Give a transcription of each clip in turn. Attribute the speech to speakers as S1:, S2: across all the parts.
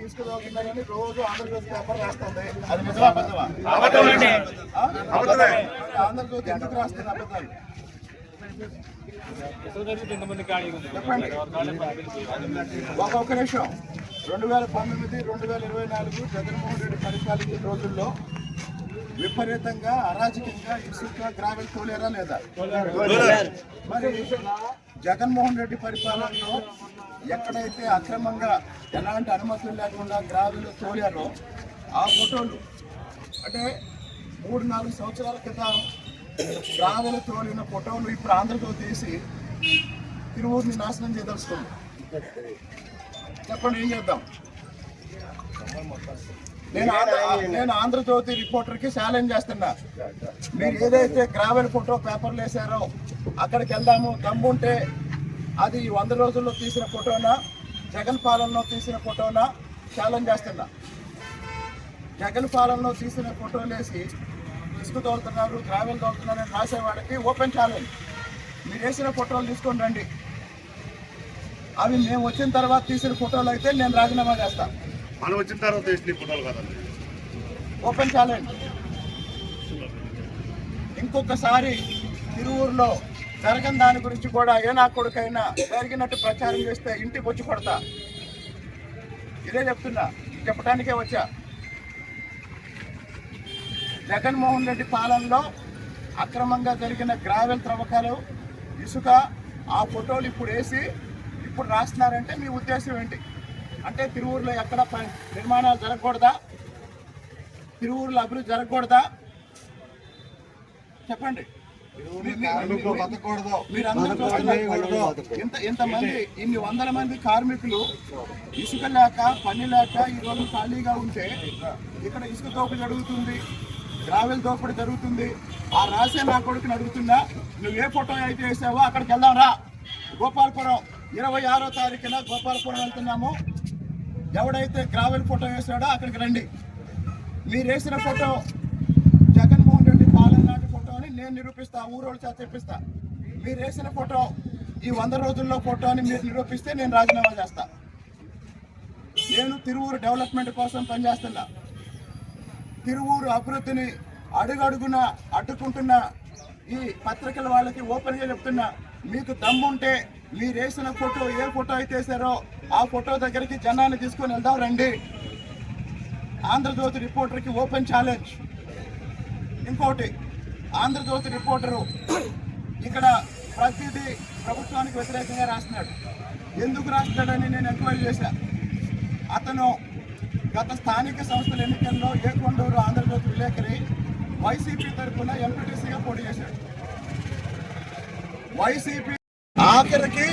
S1: ఇసుక రోజు ఆంధ్రజ్యోతి పేపర్ రాస్తుంది అది నిజమా అబద్ధమా ఆ? ఎందుకు రాస్తుంది అబద్ధాలు చెప్పండి నిమిషం రెండు వేల పంతొమ్మిది రెండు వేల ఇరవై నాలుగు జగన్మోహన్ రెడ్డి పరిపాలించిన రోజుల్లో విపరీతంగా అరాజకంగా ఇసుక గ్రావెల్ తోలేరా లేదా మరి జగన్మోహన్ రెడ్డి పరిపాలనలో ఎక్కడైతే అక్రమంగా ఎలాంటి అనుమతులు లేకుండా గ్రావెల్ తోలారో ఆ ఫోటోలు అంటే మూడు నాలుగు సంవత్సరాల క్రితం గ్రావెల్ తోలిన ఫోటోలు ఇప్పుడు ఆంధ్రతో తీసి తిరువూరుని నాశనం చేయదలుచుకుంది చెప్పండి ఏం చేద్దాం? నేను నేను ఆంధ్రజ్యోతి రిపోర్టర్కి ఛాలెంజ్ చేస్తున్నా. మీరు ఏదైతే గ్రావెల్ ఫోటో పేపర్లు వేసారో అక్కడికి వెళ్దాము దమ్ముంటే అది ఈ వంద రోజుల్లో తీసిన ఫోటోనా? జగన్ పాలనలో తీసిన ఫోటోనా? ఛాలెంజ్ చేస్తున్నా. జగన్ పాలనలో తీసిన ఫోటోలు వేసి ఇసుక తోలుతున్నారు గ్రావెల్ తోలుతున్నారు అని రాసేవాడికి ఓపెన్ ఛాలెంజ్. మీరు వేసిన ఫోటోలు తీసుకొని రండి. అవి మేము వచ్చిన తర్వాత తీసిన ఫోటోలు అయితే నేను రాజీనామా చేస్తాను
S2: మనం వచ్చిన తర్వాత ఫోటోలు కదండి.
S1: Open challenge. ఇంకొకసారి తిరువూరులో జరగని దాని గురించి కూడా ఏ నా కొడుకైనా జరిగినట్టు ప్రచారం చేస్తే ఇంటికి వచ్చి కొడతా. ఇదే చెప్తున్నా. చెప్పడానికే వచ్చా. జగన్మోహన్ రెడ్డి పాలనలో అక్రమంగా జరిగిన గ్రావెల్ త్రవ్వకాలు ఇసుక ఆ ఫోటోలు ఇప్పుడు వేసి ఇప్పుడు రాస్తున్నారంటే మీ ఉద్దేశం ఏంటి? అంటే తిరువూరులో ఎక్కడ నిర్మాణాలు జరగకూడదా? తిరువూరులో అభివృద్ధి జరగకూడదా? చెప్పండి. మీ- మీ- ఇన్ని వందల మంది కార్మికులు ఇసుక లేక పని లేక ఈ రోజు ఖాళీగా ఉంటే ఇక్కడ ఇసుక దోపడి జరుగుతుంది గ్రావెల్ దోపడి జరుగుతుంది ఆ రాసే నా కొడుకుని అడుగుతున్నా నువ్వు ఏ ఫోటో అయితే వేసావో అక్కడికి వెళ్దాం రా గోపాలపురం ఇరవై ఆరో తారీఖున గోపాలపురం వెళ్తున్నాము ఎవడైతే గ్రావెల్ ఫోటో వేసాడో అక్కడికి రండి. మీరు వేసిన ఫోటో జగన్మోహన్ రెడ్డి పాలన నాటి ఫోటో అని నేను నిరూపిస్తా ఊరోళ్ళ చేత తెప్పిస్తా మీరు వేసిన ఫోటో ఈ వంద రోజుల్లో ఫోటో అని మీరు నిరూపిస్తే నేను రాజీనామా చేస్తా. నేను తిరువూరు డెవలప్మెంట్ కోసం పనిచేస్తున్నా. తిరువూరు అభివృద్ధిని అడుగడుగున అడ్డుకుంటున్న ఈ పత్రికల వాళ్ళకి ఓపెన్గా చెప్తున్నా మీకు దమ్ముంటే మీరు వేసిన ఫోటో ఏ ఫోటో అయితే వేసారో ఆ ఫోటో దగ్గరికి జనాన్ని తీసుకొని వెళ్దాం రండి. ఆంధ్రజ్యోతి రిపోర్టర్కి ఓపెన్ ఛాలెంజ్. ఇంకోటి ఆంధ్రజ్యోతి రిపోర్టరు ఇక్కడ ప్రతిదీ ప్రభుత్వానికి వ్యతిరేకంగా రాస్తున్నాడు. ఎందుకు రాస్తున్నాడని నేను ఎంక్వైరీ చేశా. అతను గత స్థానిక సంస్థల ఎన్నికల్లో ఏకొండూరు ఆంధ్రజ్యోతి విలేకరి వైసీపీ తరఫున ఎంపీటీసీగా పోటీ చేశాడు. వైసీపీ ఆఖరికి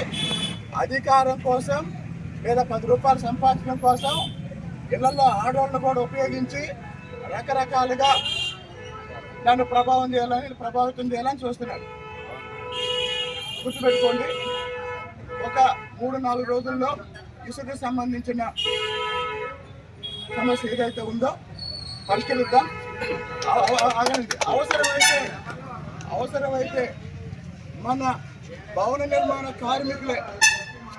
S1: అధికారం కోసం లేదా పది రూపాయలు సంపాదించడం కోసం ఇళ్ళలో ఆడవాళ్ళను కూడా ఉపయోగించి రకరకాలుగా నన్ను ప్రభావం చేయాలని ప్రభావితం చేయాలని చూస్తున్నాడు. గుర్తుపెట్టుకోండి ఒక మూడు నాలుగు రోజుల్లో ఇసుకు సంబంధించిన సమస్య ఏదైతే ఉందో పరిష్కరిద్దాం. అవసరమైతే అవసరమైతే మన భవన నిర్మాణ కార్మికులే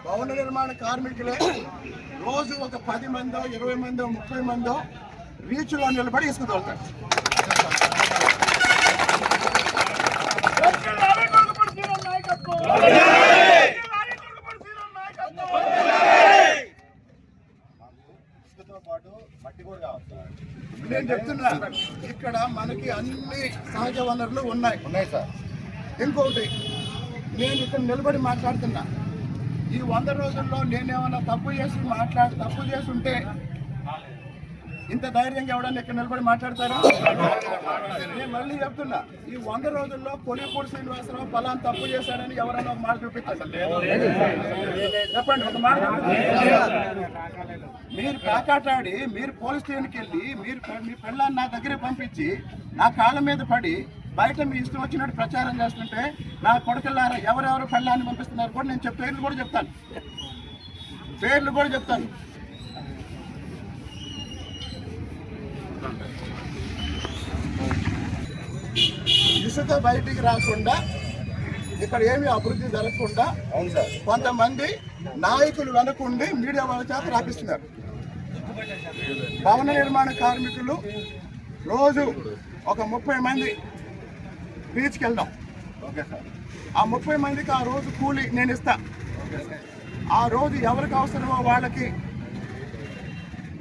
S1: భవన నిర్మాణ కార్మికులే రోజు ఒక పది మందో ఇరవై మందో ముప్పై మందో రీచ్లో నిలబడి ఇసుకు తోలుతారు
S2: ఇసుకతో పాటు మట్టి కూడా కావాలి
S1: నేను చెప్తున్నా. ఇక్కడ మనకి అన్ని సహజ వనరులు ఉన్నాయి.
S2: ఉన్నాయి సార్.
S1: ఇంకొకటి నేను ఇక్కడ నిలబడి మాట్లాడుతున్నా. ఈ వంద రోజుల్లో నేనేమన్నా తప్పు చేసి మాట్లాడి తప్పు చేసి ఉంటే ఇంత ధైర్యంగా ఎవడన్నా ఇక్కడ నిలబడి మాట్లాడతారా నేను మళ్ళీ చెప్తున్నా ఈ వంద రోజుల్లో కొలిపూడి శ్రీనివాసరావు ఫలాన్ తప్పు చేశాడని ఎవరైనా ఒక మాట చూపించారు చెప్పండి ఒక మాట మీరు కాకాటాడి మీరు పోలీస్ స్టేషన్కి వెళ్ళి మీరు మీ పిల్లల్ని నా దగ్గరే పంపించి నా కాళ్ళ మీద పడి బయట మీ ఇష్టం వచ్చినట్టు ప్రచారం చేస్తుంటే నా కొడుకులారా ఎవరెవరు పెళ్ళాన్ని పంపిస్తున్నారు కూడా నేను చెప్పే పేర్లు కూడా చెప్తాను. పేర్లు కూడా చెప్తాను. ఇసుక బయటికి రాకుండా ఇక్కడ ఏమీ అభివృద్ధి జరగకుండా కొంతమంది నాయకులు వెనకుండి మీడియా వాళ్ళ చేత రాపిస్తున్నారు. భవన నిర్మాణ కార్మికులు రోజు ఒక ముప్పై మంది బీచ్కి వెళ్దాం.
S2: Okay sir.
S1: ఆ ముప్పై మందికి ఆ రోజు కూలి నేను ఇస్తా. ఆ రోజు ఎవరికి అవసరమో వాళ్ళకి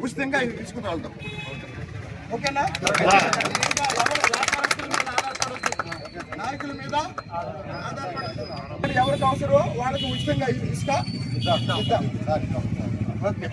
S1: ఉచితంగా తీసుకుని వెళ్దాం. ఓకేనా? నాయకుల మీద ఎవరికి అవసరమో వాళ్ళకి ఉచితంగా ఇస్తా. Okay okay.